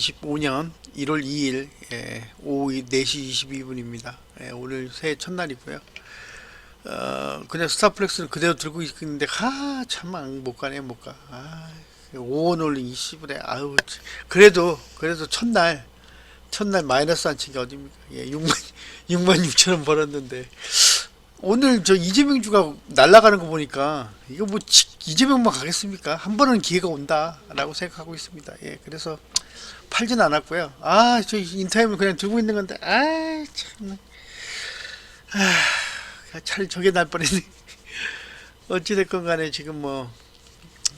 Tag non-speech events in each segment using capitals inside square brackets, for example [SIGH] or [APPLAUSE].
2025년 1월 2일 예, 오후 4시 22분입니다. 예, 오늘 새해 첫날이고요. 어, 그냥 스타플렉스는 그대로 들고 있는데 하참못 가네 못 가. 아, 5원 올린 20분에 아우 참. 그래도 그래도 첫날 첫날 마이너스 안 친 게 어딥니까? 예, 6만 6만 6천 원 벌었는데 오늘 저 이재명 주가 날아가는 거 보니까 이거 뭐 지- 이재명만 가겠습니까? 한 번은 기회가 온다라고 생각하고 있습니다. 예, 그래서 팔진 않았고요. 아, 저 인타임을 그냥 들고 있는 건데, 아, 참, 아, 차라리 저게 날 뻔했네. [LAUGHS] 어찌 됐건 간에 지금 뭐,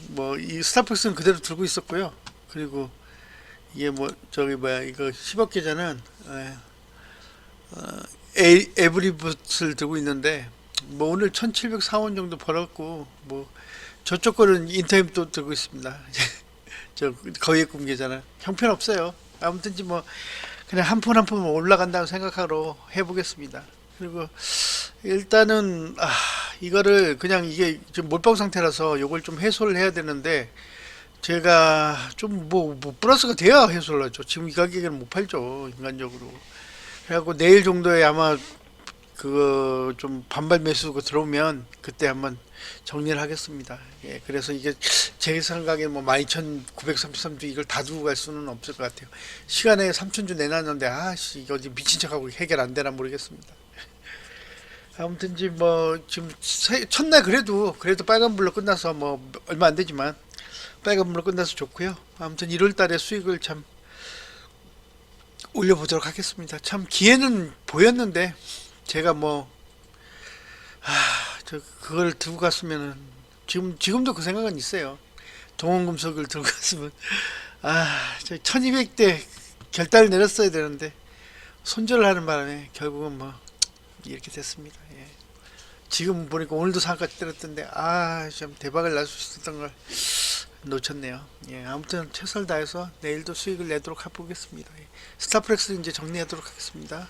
뭐, 이 스타벅스는 그대로 들고 있었고요. 그리고 이게 뭐, 저기 뭐야, 이거 10억 계좌는, 에, 어, 에, 에브리붓을 들고 있는데, 뭐 오늘 1704원 정도 벌었고, 뭐, 저쪽 거는 인타임 또 들고 있습니다. [LAUGHS] 저 거의 꿈 계좌는 형편없어요. 아무튼지 뭐 그냥 한 푼 한 푼 올라간다고 생각하러 해보겠습니다. 그리고 일단은 아 이거를 그냥 이게 지금 몰빵 상태라서 요걸 좀 해소를 해야 되는데 제가 좀 뭐 뭐 플러스가 돼야 해소를 하죠. 지금 이 가격에는 못 팔죠 인간적으로. 그래갖고 내일 정도에 아마 그거 좀 반발 매수가 들어오면 그때 한번 정리를 하겠습니다. 예, 그래서 이게 제 생각에 뭐 12,933주 이걸 다 두고 갈 수는 없을 것 같아요. 시간에 3천주 내놨는데 아씨 이거 어디 미친 척하고 해결 안 되나 모르겠습니다. 아무튼지 뭐 지금 새- 첫날 그래도 그래도 빨간불로 끝나서 뭐 얼마 안 되지만 빨간불로 끝나서 좋고요. 아무튼 1월 달에 수익을 참 올려보도록 하겠습니다. 참 기회는 보였는데 제가 뭐 아, 저 그걸 들고 갔으면은 지금 지금도 그 생각은 있어요. 동원금속을 들고 갔으면 아, 저 1200대 결단을 내렸어야 되는데 손절을 하는 바람에 결국은 뭐 이렇게 됐습니다. 예. 지금 보니까 오늘도 상가치 때렸던데 아, 참 대박을 날 수 있었던 걸 놓쳤네요. 예, 아무튼 최선을 다해서 내일도 수익을 내도록 해보겠습니다. 예. 스타프렉스 이제 정리하도록 하겠습니다.